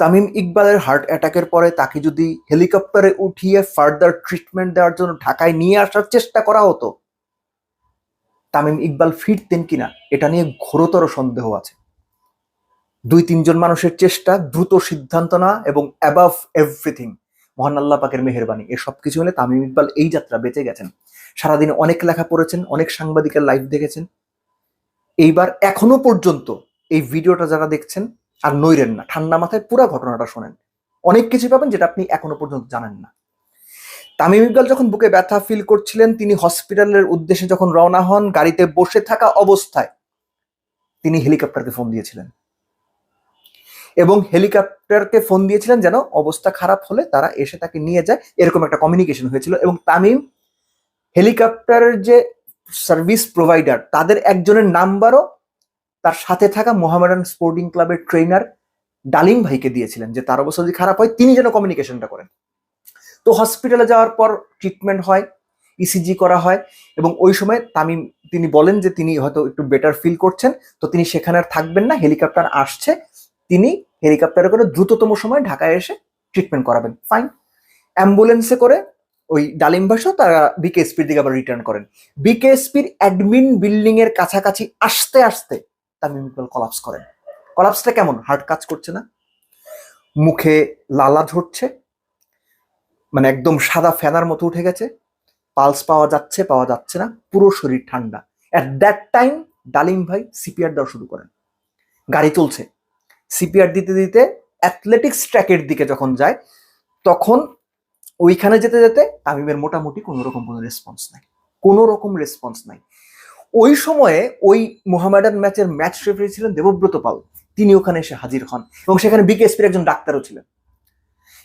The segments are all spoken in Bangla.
তামিম ইকবালের হার্ট অ্যাটাকের পরে তাকে যদি হেলিকপ্টারে উঠিয়ে ফার্দার ট্রিটমেন্ট দেওয়ার জন্য ঢাকায় নিয়ে আসার চেষ্টা করা হতো, তামিম ইকবাল ফিরতেন কিনা, এটা নিয়ে ঘোরতর সন্দেহ আছে। দুই তিনজন মানুষের চেষ্টা, দ্রুত সিদ্ধান্ত না এবং অ্যাবাভ এভরিথিং মহান আল্লাহ পাকের মেহরবানি এ সব কিছু হলে তামিম ইকবাল এই যাত্রা বেঁচে গেছেন। সারাদিন অনেক লেখা পড়েছেন, অনেক সাংবাদিকের লাইভ দেখেছেন। এইবার এখনও পর্যন্ত এই ভিডিওটা যারা দেখছেন আর নইরেন না। ঠান্ডা মাথায় পুরো ঘটনাটা শোনেন। অনেক কিছু পাবেন যেটা আপনি এখনও পর্যন্ত জানেন না। তামিম ইকবাল যখন বুকে ব্যথা ফিল করছিলেন, তিনি হসপিটালের উদ্দেশ্যে যখন রওনা হন, গাড়িতে বসে থাকা অবস্থায় তিনি হেলিকপ্টারকে ফোন দিয়েছিলেন। এবং হেলিকপ্টারকে ফোন দিয়েছিলেন যেন অবস্থা খারাপ হলে তারা এসে তাকে নিয়ে যায়। এরকম একটা কমিউনিকেশন হয়েছিল এবং তামিম হেলিকপ্টারের যে সার্ভিস প্রোভাইডার তাদের একজনের নাম্বারও তার সাথে থাকা মোহামেডান স্পোর্টিং ক্লাবের ট্রেনার ডালিম ভাইকে দিয়েছিলেন, যে তার অবস্থা যদি খারাপ হয়, তিনি যেন কমিউনিকেশনটা করেন। তো হসপিটালে যাওয়ার পর ট্রিটমেন্ট হয় ইসিজি করা হয় এবং ওই সময় তামিম, তিনি বলেন যে তিনি হয়তো একটু বেটার ফিল করছেন, তো তিনি সেখানে আর থাকবেন না, হেলিকপ্টার আসছে, তিনি হেলিকপ্টারে করে দ্রুততম সময় ঢাকায় এসে ট্রিটমেন্ট করাবেন ফাইন অ্যাম্বুলেন্সে করে ওই ডালিম ভাষাও তারা বিকেএসপির দিকে আবার রিটার্ন করেন। বিকেএসপির অ্যাডমিন বিল্ডিং এর কাছাকাছি আসতে আসতে তামিম ইকবাল কলাপস করেন। কলাপসটা কেমন? হার্ট কাজ করছে না। মুখে লালা ঝরছে। মানে একদম সাদা ফেনার মতো উঠে গেছে। পালস পাওয়া যাচ্ছে পাওয়া যাচ্ছে না। পুরো শরীর ঠান্ডা। অ্যাট দ্যাট টাইম ডালিম ভাই সিপিআর দেওয়া শুরু করেন। গাড়ি চলছে। সিপিআর দিতে দিতে অ্যাথলেটিক্স ট্র্যাকের দিকে যখন যায়, তখন ওইখানে যেতে যেতে তামিমের মোটামুটি কোনো রকম কোনো রেসপন্স নাই। কোনো রকম রেসপন্স নাই। ওই সময়ে ওই মোহামেডান ম্যাচের ম্যাচ রেফারি ছিলেন দেবব্রত পাল। তিনি ওখানে এসে হাজির হন এবং সেখানে বিকেএসপির একজন ডাক্তারও ছিলেন।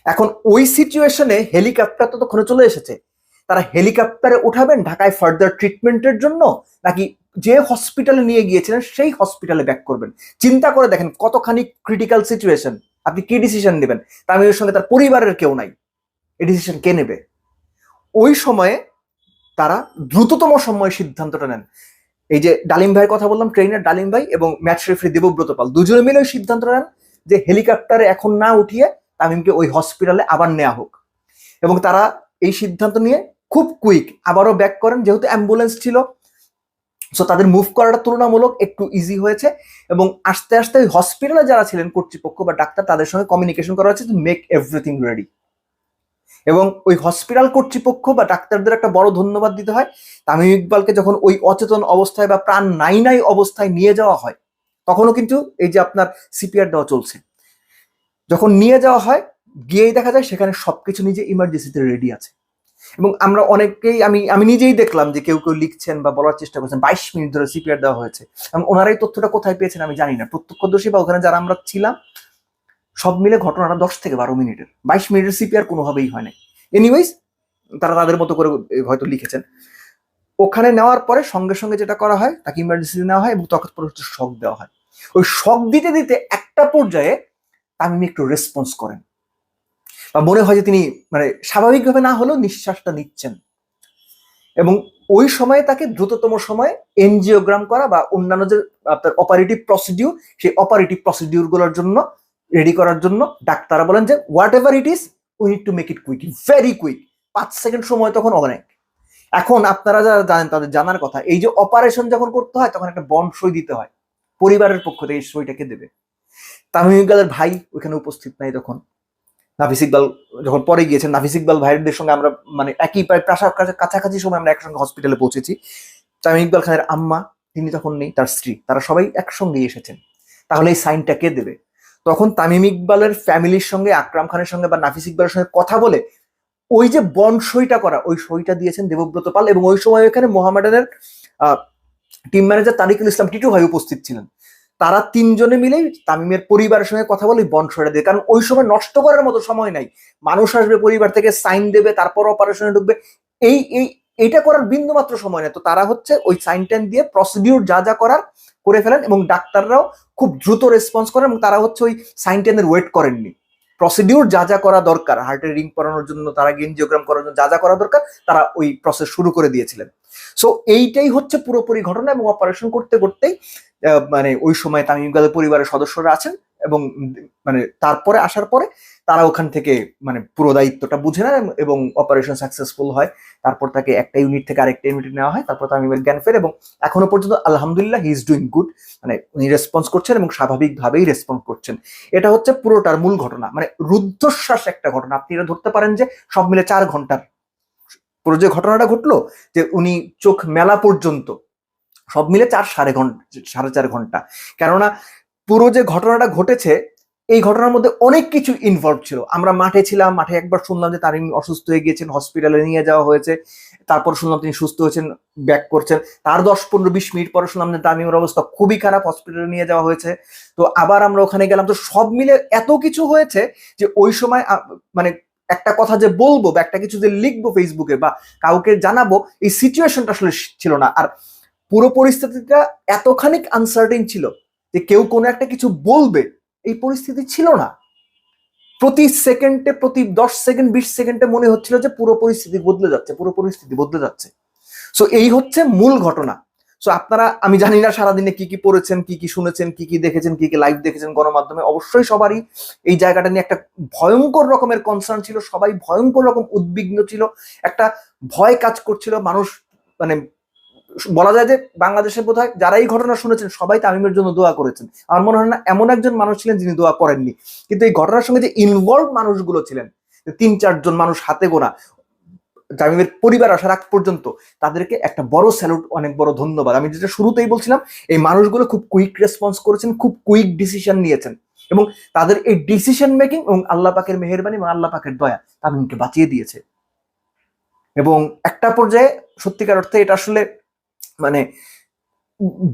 এখন ওই সিচুয়েশনে হেলিকপ্টার তো তখন চলে এসেছে। তারা হেলিকপ্টারে উঠাবেন, ঢাকায় ফার্দার ট্রিটমেন্টের জন্য নাকি যে হসপিটালে নিয়ে গিয়েছিলেন সেই হসপিটালে ব্যাক করবেন? চিন্তা করে দেখেন কতখানি ক্রিটিক্যাল সিচুয়েশন আপনি কি ডিসিশন নেবেন? তামিমের সঙ্গে তার পরিবারের কেউ নাই। এই ডিসিশন কে নেবে? ওই সময়ে তারা দ্রুততম সময়ে সিদ্ধান্তটা নেন। এই যে ডালিম ভাইয়ের কথা বললাম ট্রেনার ডালিম ভাই এবং ম্যাচ রেফারি দেবব্রত পাল। দুজনে মিলে ওই সিদ্ধান্ত নেন যে হেলিকপ্টারে এখন না উঠিয়ে তামিমকে ওই হসপিটালে আবার নেওয়া হোক। এবং তারা এই সিদ্ধান্ত নিয়ে খুব কুইক আবারও ব্যাক করেন, যেহেতু অ্যাম্বুলেন্স ছিল। সো তাদের মুভ করাটা তুলনামূলক একটু ইজি হয়েছে এবং আস্তে আস্তে ওই হসপিটালে যারা ছিলেন কর্তৃপক্ষ বা ডাক্তার, তাদের সঙ্গে কমিউনিকেশন করা হয়েছে মেক এভরিথিং রেডি এবং ওই হসপিটাল কর্তৃপক্ষ বা ডাক্তারদের একটা বড় ধন্যবাদ দিতে হয়। তামিম ইকবালকে যখন ওই অচেতন অবস্থায় বা প্রাণ নাই নাই অবস্থায় নিয়ে যাওয়া হয়, তখনও কিন্তু এই যে আপনার সিপিআর দেওয়া চলছে। যখন নিয়ে যাওয়া হয়, গিয়েই দেখা যায় সেখানে সবকিছু নিজে ইমার্জেন্সিতে রেডি আছে। এবং আমরা অনেকেই আমি আমি নিজেই দেখলাম যে কেউ কেউ লিখছেন বা বলার চেষ্টা করছেন, বাইশ মিনিট ধরে সিপিআর দেওয়া হয়েছে। এবং ওনারাই তথ্যটা কোথায় পেয়েছেন আমি জানি না। প্রত্যক্ষদর্শী বা ওখানে যারা আমরা ছিলাম সব মিলে ঘটনাটা দশ থেকে বারো মিনিটের। বাইশ মিনিটের সিপিআর কোনোভাবেই হয় নাই। এনিওয়েজ তারা তাদের মতো করে হয়তো লিখেছেন। ওখানে নেওয়ার পরে সঙ্গে সঙ্গে যেটা করা হয়, তাকে ইমার্জেন্সি নেওয়া হয় এবং তখন পরে শক দেওয়া হয়। ওই শক দিতে দিতে একটা পর্যায়ে তামিম একটু রেসপন্স করেন। বা মনে হয় যে তিনি মানে স্বাভাবিকভাবে না হলেও নিঃশ্বাসটা নিচ্ছেন। এবং ওই সময়ে তাকে দ্রুততম সময়ে এনজিওগ্রাম করা বা অন্যান্য যে আপনার অপারেটিভ প্রসিডিউর সেই অপারেটিভ প্রসিডিউরগুলোর জন্য রেডি করার জন্য ডাক্তাররা বলেন যে whatever it is we need to make it quick very quick পাঁচ সেকেন্ড সময় তখন অনেক। এখন আপনারা যারা জানেন, তাদের জানার কথা, এই যে অপারেশন যখন করতে হয়, তখন একটা বন্ড সই দিতে হয়। পরিবারের পক্ষ থেকে এই সইটাকে দেবে। তামিম ইকবালের ভাই ওইখানে উপস্থিত নাই তখন। নাফিস ইকবাল যখন পরে গিয়েছেন, নাফিস ইকবাল ভাইদের সঙ্গে আমরা মানে একই প্রায় প্রাসার কাছাকাছি সময় আমরা একসঙ্গে হসপিটালে পৌঁছেছি। তামিম ইকবাল খানের আম্মা, তিনি তখন নেই, তার স্ত্রী। তারা সবাই একসঙ্গেই এসেছেন। তাহলে এই সাইনটা কে দেবে? তখন তামিম ইকবালের ফ্যামিলির সঙ্গে, আকরাম খানের সঙ্গে বা নাফিস ইকবালের সঙ্গে কথা বলে ওই যে বন্ড সইটা করা, ওই সইটা দিয়েছেন দেবব্রত পাল এবং ওই সময় এখানে মোহামেডানের টিম ম্যানেজার তারিকুল ইসলাম টিটু ভাই উপস্থিত ছিলেন। তারা তিনজনে মিলেই তামিমের পরিবারের সঙ্গে কথা বলে বন্ড সইটা দিয়ে। কারণ ওই সময় নষ্ট করার মতো সময় নাই। মানুষ আসবে পরিবার থেকে সাইন দেবে, তারপর অপারেশনে ঢুকবে। এই এই এইটা করার বিন্দু মাত্র সময় নেই। তো তারা হচ্ছে ওই সাইন দিয়ে প্রসিডিউর যা যা করার করে ফেলেন এবং ডাক্তাররাও খুব দ্রুত রেসপন্স করেন এবং তারা হচ্ছে ওই সাইন ওয়েট করেননি। প্রসিডিউর যা যা করা দরকার হার্টের রিং পরানোর জন্য, তারা গেঞ্জিওগ্রাম করার জন্য যা যা করা দরকার, তারা ওই প্রসেস শুরু করে দিয়েছিলেন। সো এইটাই হচ্ছে পুরোপুরি ঘটনা এবং অপারেশন করতে করতেই মানে ওই সময় তামিম ইকবালের পরিবারের সদস্যরা আছেন। এবং মানে তারপরে আসার পরে তারা ওখান থেকে মানে পুরো দায়িত্বটা বুঝে নেয় এবং অপারেশন সাকসেসফুল হয়। তারপর তাকে একটা ইউনিট থেকে আরেকটা ইউনিট নেওয়া হয়। তারপর তামিমের জ্ঞান ফের এবং এখনও পর্যন্ত আলহামদুলিল্লাহ হি ইজ ডুইং গুড মানে উনি রেসপন্স করছেন এবং স্বাভাবিকভাবেই রেসপন্স করছেন। এটা হচ্ছে পুরোটার মূল ঘটনা। মানে রুদ্ধশ্বাস একটা ঘটনা। আপনি এটা ধরতে পারেন যে সব মিলে চার ঘণ্টার। পুরো যে ঘটনাটা ঘটলো যে উনি চোখ মেলা পর্যন্ত সব মিলে চার সাড়ে ঘণ্টা সাড়ে চার ঘণ্টা। কেননা পুরো যে ঘটনাটা ঘটেছে, এই ঘটনার মধ্যে অনেক কিছু ইনভলভ ছিল। আমরা মাঠে ছিলাম, মাঠে একবার শুনলাম যে তারিম অসুস্থ হয়ে গিয়েছেন হসপিটালে নিয়ে যাওয়া হয়েছে। তারপর শুনলাম তিনি সুস্থ হয়েছেন ব্যাক করছেন। তার দশ, পনেরো, বিশ মিনিট পরে শুনলাম যে তামিমের অবস্থা খুবই খারাপ হসপিটালে নিয়ে যাওয়া হয়েছে। তো আবার আমরা ওখানে গেলাম। তো সব মিলে এত কিছু হয়েছে যে ওই সময় মানে একটা কথা যে বলব বা একটা কিছু যে লিখব ফেসবুকে বা কাউকে জানাব, এই সিচুয়েশনটা আসলে ছিল না। আর পুরো পরিস্থিতিটা এতখানিক আনসার্টেন ছিল যে কেউ কোনো একটা কিছু বলবে, এই পরিস্থিতি ছিল না। প্রতি সেকেন্ডে, প্রতি দশ সেকেন্ড, বিশ সেকেন্ডে মনে হচ্ছিল যে পুরো পরিস্থিতি বদলে যাচ্ছে, পুরো পরিস্থিতি বদলে যাচ্ছে। সো এই হচ্ছে মূল ঘটনা। সো আপনারা, আমি জানি না সারাদিনে কি কি পড়েছেন, কি কি শুনেছেন, কি কি দেখেছেন, কি কি লাইভ দেখেছেন গণমাধ্যমে, অবশ্যই সবারই এই জায়গাটা নিয়ে একটা ভয়ঙ্কর রকমের কনসার্ন ছিল, সবাই ভয়ঙ্কর রকম উদ্বিগ্ন ছিল, একটা ভয় কাজ করছিল মানুষ মানে বলা যায় যে বাংলাদেশে বোধ হয় যারা এই ঘটনা শুনেছেন, সবাই তামিমের জন্য দোয়া করেছেন। আমার মনে হয় না এমন একজন মানুষ ছিলেন যিনি দোয়া করেননি। কিন্তু এই ঘটনার সঙ্গে যে ইনভলভ মানুষগুলো ছিলেন তিন চারজন মানুষ হাতে গোনা, তামিমের পরিবার আসার আগ পর্যন্ত তাদেরকে একটা বড় স্যালুট অনেক বড় ধন্যবাদ। আমি যেটা শুরুতেই বলছিলাম, এই মানুষগুলো খুব কুইক রেসপন্স করেছেন, খুব কুইক ডিসিশন নিয়েছেন এবং তাদের এই ডিসিশন মেকিং এবং আল্লাহ পাকের মেহেরবানি এবং আল্লাহ পাকের দয়া তামিমকে বাঁচিয়ে দিয়েছে। এবং একটা পর্যায়ে সত্যিকার অর্থে এটা আসলে মানে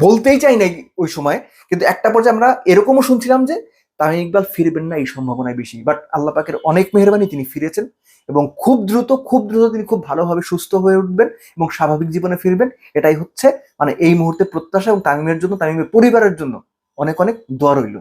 বলতেই চাই নাই ওই সময়, কিন্তু একটা পর্যায়ে আমরা এরকমও শুনছিলাম যে তামিম ইকবাল ফিরবেন না এই সম্ভাবনায় বেশি বাট আল্লাহ পাকের অনেক মেহরবানি তিনি ফিরেছেন এবং খুব দ্রুত খুব দ্রুত তিনি খুব ভালোভাবে সুস্থ হয়ে উঠবেন এবং স্বাভাবিক জীবনে ফিরবেন। এটাই হচ্ছে মানে এই মুহূর্তে প্রত্যাশা এবং তামিমের জন্য, তামিমের পরিবারের জন্য অনেক অনেক দোয়া রইল।